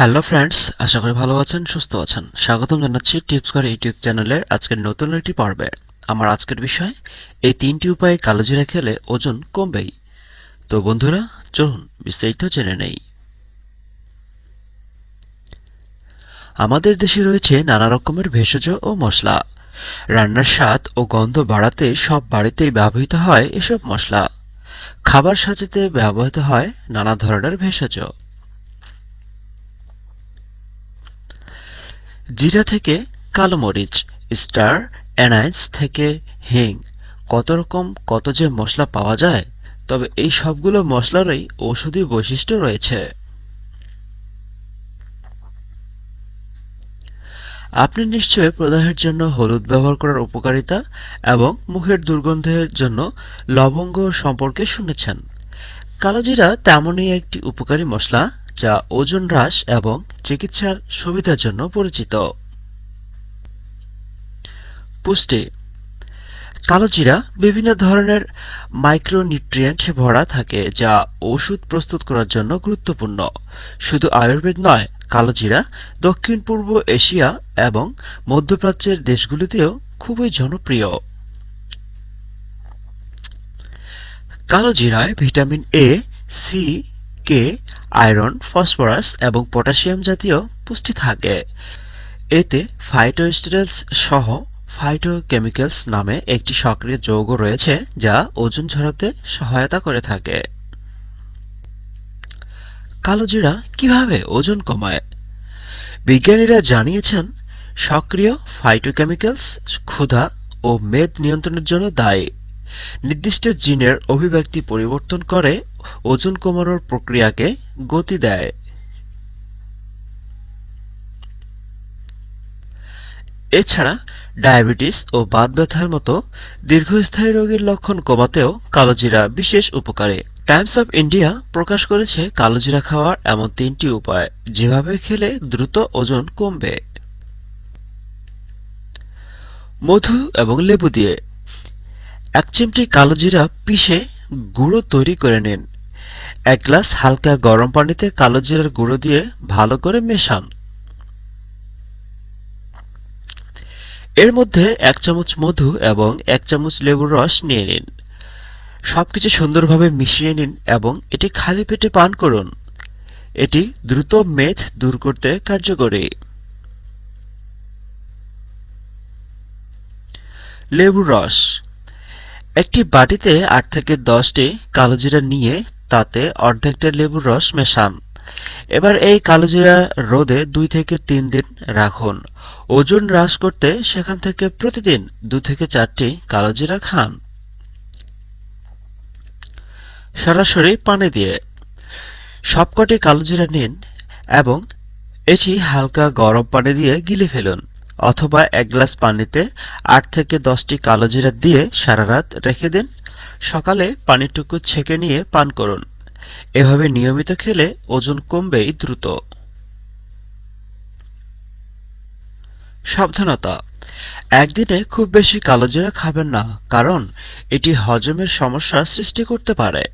Hello friends আশা করি ভালো আছেন, সুস্থ আছেন। স্বাগতম জানাচ্ছি টিপস করে ইউটিউব চ্যানেলের আজকের নতুন একটি পর্বে। আমার আজকের বিষয়, এই তিনটি উপায়ে কালোজিরা খেলে ওজন কমবেই। তো বন্ধুরা, চলুন বিস্তারিত জেনে নেই। আমাদের দেশে রয়েছে নানা রকমের ভেষজ ও মশলা। রান্নার স্বাদ ও গন্ধ বাড়াতে সব বাড়িতেই ব্যবহৃত হয় এসব মশলা। খাবার সাজাতে ব্যবহৃত হয় নানা ধরনের ভেষজ। জিরা থেকে কালো মরিচ, স্টার অ্যানাইস থেকে হিং। কত রকম, কত যে মশলা পাওয়া যায়, তবে এই সবগুলো মশলারই ঔষধি বৈশিষ্ট্য রয়েছে। আপনি নিশ্চয়ই প্রদাহের জন্য হলুদ ব্যবহার করার উপকারিতা এবং মুখের দুর্গন্ধের জন্য লবঙ্গ সম্পর্কে শুনেছেন। কালোজিরা তেমনই একটি উপকারী মশলা। যা ওজন হ্রাস এবং চিকিৎসার সুবিধার জন্য পরিচিত। পুষ্টি। কালোজিরা বিভিন্ন ধরনের মাইক্রোনিউট্রিয়েন্ট ভরা থাকে, যা ওষুধ প্রস্তুত করার জন্য গুরুত্বপূর্ণ। শুধু আয়ুর্বেদ নয়, কালোজিরা দক্ষিণ, পূর্ব এশিয়া এবং মধ্যপ্রাচ্যের দেশগুলিতেও খুবই জনপ্রিয়। কালোজিরায় vitamin A C K iron, phosphorus এবং পটাশিয়াম জাতীয় পুষ্টি থাকে। এতে ফাইটোস্টেরলস সহ ফাইটোকেমিক্যালস নামে একটি সক্রিয় যৌগ রয়েছে যা ওজন ঝরাতে সহায়তা করে থাকে। কালোজিরা কীভাবে ওজন কমায়? বিজ্ঞানীরা জানিয়েছেন, সক্রিয় ফাইটোকেমিক্যালস ক্ষুধা ও মেদ নিয়ন্ত্রণের জন্য দায়ী। নির্দিষ্ট জিনের অভিব্যক্তি পরিবর্তন করে ওজন কমানোর প্রক্রিয়াকে গতি দেয়। এছাড়া, ডায়াবেটিস ও বাত ব্যথার মতো দীর্ঘস্থায়ী রোগের লক্ষণ কমাতেও কালোজিরা বিশেষ উপকারী। টাইমস অফ ইন্ডিয়া প্রকাশ করেছে কালোজিরা খাওয়ার এমন তিনটি উপায়, যেভাবে খেলে দ্রুত ওজন কমবে। মধু এবং লেবু দিয়ে এক চিমটি কালোজিরা পিষে গুঁড়ো তৈরি করে নিন। এক গ্লাস হালকা গরম পানিতে কালোজিরার গুঁড়ো দিয়ে ভালো করে মেশান। এর মধ্যে এক চামচ মধু এবং এক চামচ লেবুর রস নিয়ে নিন। সবকিছু সুন্দরভাবে মিশিয়ে নিন এবং এটি খালি পেটে পান করুন। এটি দ্রুত মেদ দূর করতে কার্যকরী। লেবুর রস একটি বাটিতে আট থেকে দশটি কালোজিরা নিয়ে তাতে অর্ধেকটা লেবুর রস মেশান। এবার এই কালোজিরা রোদে দুই থেকে তিন দিন রাখুন। ওজন হ্রাস করতে সেখান থেকে প্রতিদিন দু থেকে চারটি কালোজিরা খান। সরাসরি পানি দিয়ে সবকটি কালোজিরা নিন এবং এটি হালকা গরম পানি দিয়ে গিলে ফেলুন। অথবা এক গ্লাস পানিতে আট থেকে দশটি কালোজিরা দিয়ে সারা রাত রেখে দিন। সকালে পানিটুকু ছেঁকে নিয়ে পান করুন। এভাবে নিয়মিত খেলে ওজন কমবেই দ্রুত। সাবধানতা। একদিনে খুব বেশি কালোজিরা খাবেন না, কারণ এটি হজমের সমস্যা সৃষ্টি করতে পারে।